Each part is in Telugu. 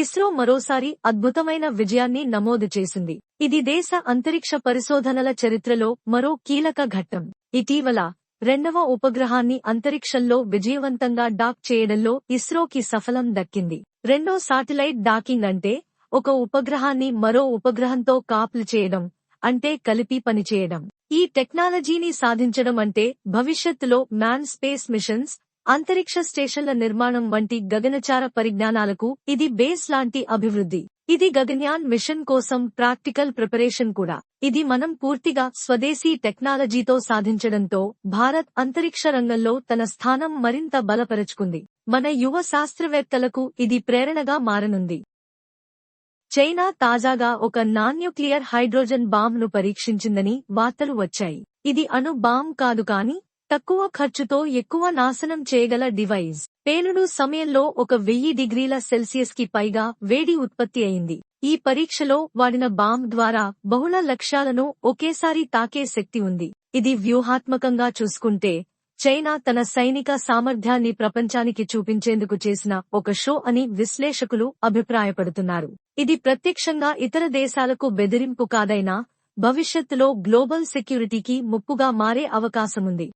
ఇస్రో మరోసారి అద్భుతమైన విజయాన్ని నమోదు చేసింది. ఇది దేశ అంతరిక్ష పరిశోధనల చరిత్రలో మరో కీలక ఘట్టం. ఇటీవల రెండవ ఉపగ్రహాన్ని అంతరిక్షంలో విజయవంతంగా డాక్ చేయడంలో ఇస్రోకి సఫలం దక్కింది. రెండో సాటిలైట్ డాకింగ్ అంటే ఒక ఉపగ్రహాన్ని మరో ఉపగ్రహంతో కాపులు చేయడం అంటే కలిపి పనిచేయడం. ఈ టెక్నాలజీని సాధించడం అంటే భవిష్యత్తులో మ్యాన్ స్పేస్ మిషన్స్ అంతరిక్ష స్టేషన్ల నిర్మాణం వంటి గగనచార పరిజ్ఞానాలకు ఇది బేస్ లాంటి అభివృద్ధి. ఇది గగన్యాన్ మిషన్ కోసం ప్రాక్టికల్ ప్రిపరేషన్ కూడా. ఇది మనం పూర్తిగా స్వదేశీ టెక్నాలజీతో సాధించడంతో భారత్ అంతరిక్ష రంగంలో తన స్థానం మరింత బలపరుచుకుంది. మన యువ శాస్త్రవేత్తలకు ఇది ప్రేరణగా మారనుంది. చైనా తాజాగా ఒక నాన్యూక్లియర్ హైడ్రోజన్ బాంబ్ను పరీక్షించిందని వార్తలు వచ్చాయి. ఇది అణు బాంబ్ కాదు కానీ తక్కువ ఖర్చుతో ఎక్కువ నాశనం చేయగల డివైస్ పేలుడు సమయంలో ఒక వెయ్యి డిగ్రీల సెల్సియస్కి పైగా వేడి ఉత్పత్తి అయింది. ఈ పరీక్షలో వాడిన బాంబ్ ద్వారా బహుళ లక్ష్యాలను ఒకేసారి తాకే శక్తి ఉంది. ఇది వ్యూహాత్మకంగా చూసుకుంటే చైనా తన సైనిక సామర్థ్యాన్ని ప్రపంచానికి చూపించేందుకు చేసిన ఒక షో అని విశ్లేషకులు అభిప్రాయపడుతున్నారు. ఇది ప్రత్యక్షంగా ఇతర దేశాలకు బెదిరింపు కాదైనా భవిష్యత్తులో గ్లోబల్ సెక్యూరిటీకి ముప్పుగా మారే అవకాశముంది.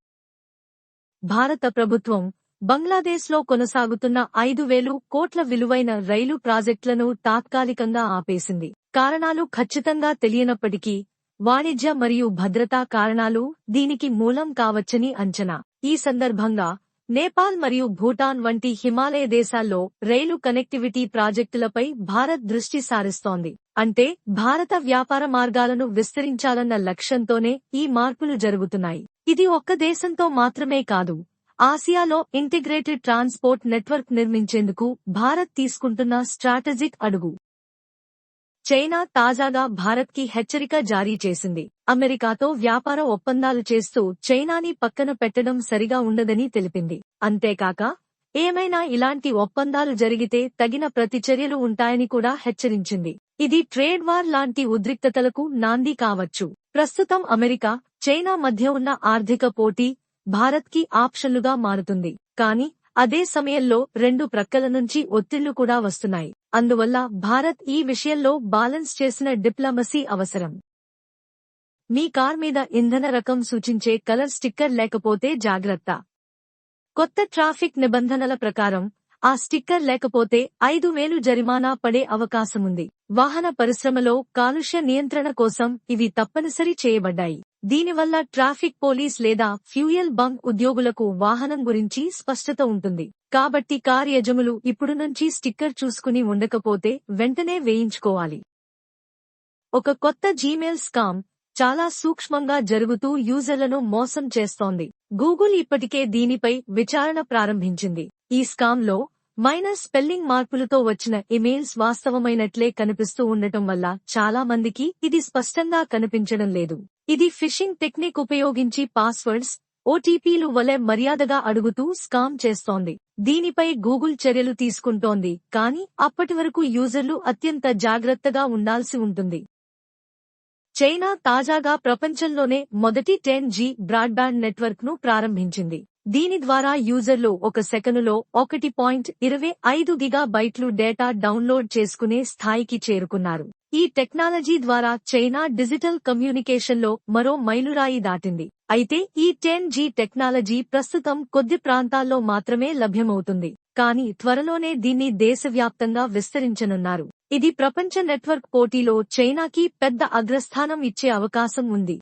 భారత ప్రభుత్వం బంగ్లాదేశ్లో కొనసాగుతున్న ఐదు వేలు కోట్ల విలువైన రైలు ప్రాజెక్టులను తాత్కాలికంగా ఆపేసింది. కారణాలు ఖచ్చితంగా తెలియనప్పటికీ వాణిజ్య మరియు భద్రతా కారణాలు దీనికి మూలం కావచ్చని అంచనా. ఈ సందర్భంగా నేపాల్ మరియు భూటాన్ వంటి హిమాలయ దేశాల్లో రైలు కనెక్టివిటీ ప్రాజెక్టులపై భారత్ దృష్టి సారిస్తోంది. అంటే భారత వ్యాపార మార్గాలను విస్తరించాలన్న లక్ష్యంతోనే ఈ మార్పులు జరుగుతున్నాయి. ఇది ఒక్క దేశంతో మాత్రమే కాదు ఆసియాలో ఇంటిగ్రేటెడ్ ట్రాన్స్పోర్ట్ నెట్వర్క్ నిర్మించేందుకు భారత్ తీసుకుంటున్న స్ట్రాటజిక్ అడుగు. చైనా తాజాగా భారత్కి హెచ్చరిక జారీ చేసింది. అమెరికాతో వ్యాపార ఒప్పందాలు చేస్తూ చైనాని పక్కన పెట్టడం సరిగా ఉండదని తెలిపింది. అంతేకాక ఏమైనా ఇలాంటి ఒప్పందాలు జరిగితే తగిన ప్రతిచర్యలు ఉంటాయని కూడా హెచ్చరించింది. ఇది ట్రేడ్ వార్ లాంటి ఉద్రిక్తతలకు నాంది కావచ్చు. ప్రస్తుతం అమెరికా చైనా మధ్య ఉన్న ఆర్థిక పోటీ భారత్కి ఆప్షన్లుగా మారుతుంది. కానీ అదే సమయంలో రెండు ప్రక్కల నుంచి ఒత్తిళ్ళు కూడా వస్తున్నాయి. అందువల్ల భారత్ ఈ విషయంలో బాలన్స్ చేసిన డిప్లమసీ అవసరం. మీ కార్ మీద ఇంధన రకం సూచించే కలర్ స్టిక్కర్ లేకపోతే జాగ్రత్త. కొత్త ట్రాఫిక్ నిబంధనల ప్రకారం ఆ స్టిక్కర్ లేకపోతే ఐదు వేలు జరిమానా పడే అవకాశముంది. వాహన పరిశ్రమలో కాలుష్య నియంత్రణ కోసం ఇవి తప్పనిసరి చేయబడ్డాయి. దీనివల్ల ట్రాఫిక్ పోలీస్ లేదా ఫ్యూయల్ బంక్ ఉద్యోగులకు వాహనం గురించి స్పష్టత ఉంటుంది. కాబట్టి కార్ యజములు ఇప్పుడు నుంచి స్టిక్కర్ చూసుకుని ఉండకపోతే వెంటనే వేయించుకోవాలి. ఒక కొత్త జీమెయిల్ స్కామ్ చాలా సూక్ష్మంగా జరుగుతూ యూజర్లను మోసం చేస్తోంది. గూగుల్ ఇప్పటికే దీనిపై విచారణ ప్రారంభించింది. ఈ స్కామ్లో మైనర్ స్పెల్లింగ్ మార్పులతో వచ్చిన ఇమెయిల్స్ వాస్తవమైనట్లే కనిపిస్తూ ఉండటం వల్ల చాలా మందికి ఇది స్పష్టంగా కనిపించడం లేదు. ఇది ఫిషింగ్ టెక్నిక్ ఉపయోగించి పాస్వర్డ్స్ ఓటీపీలు వలె మర్యాదగా అడుగుతూ స్కామ్ చేస్తోంది. దీనిపై గూగుల్ చర్యలు తీసుకుంటోంది కానీ అప్పటి వరకు యూజర్లు అత్యంత జాగ్రత్తగా ఉండాల్సి ఉంటుంది. చైనా తాజాగా ప్రపంచంలోనే మొదటి టెన్ జీ బ్రాడ్బ్యాండ్ నెట్వర్క్ను ప్రారంభించింది. దీని ద్వారా యూజర్లు ఒక సెకనులో ఒకటి పాయింట్ ఇరవై ఐదు గిగా బైట్లు డేటా డౌన్లోడ్ చేసుకునే స్థాయికి చేరుకున్నారు. ఈ టెక్నాలజీ ద్వారా చైనా డిజిటల్ కమ్యూనికేషన్లో మరో మైలురాయి దాటింది. అయితే ఈ టెన్ జీ టెక్నాలజీ ప్రస్తుతం కొద్ది ప్రాంతాల్లో మాత్రమే లభ్యమవుతుంది. కానీ త్వరలోనే దీన్ని దేశవ్యాప్తంగా విస్తరించనున్నారు. ఇది ప్రపంచ నెట్వర్క్ పోటీలో చైనాకి పెద్ద అగ్రస్థానం ఇచ్చే అవకాశం ఉంది.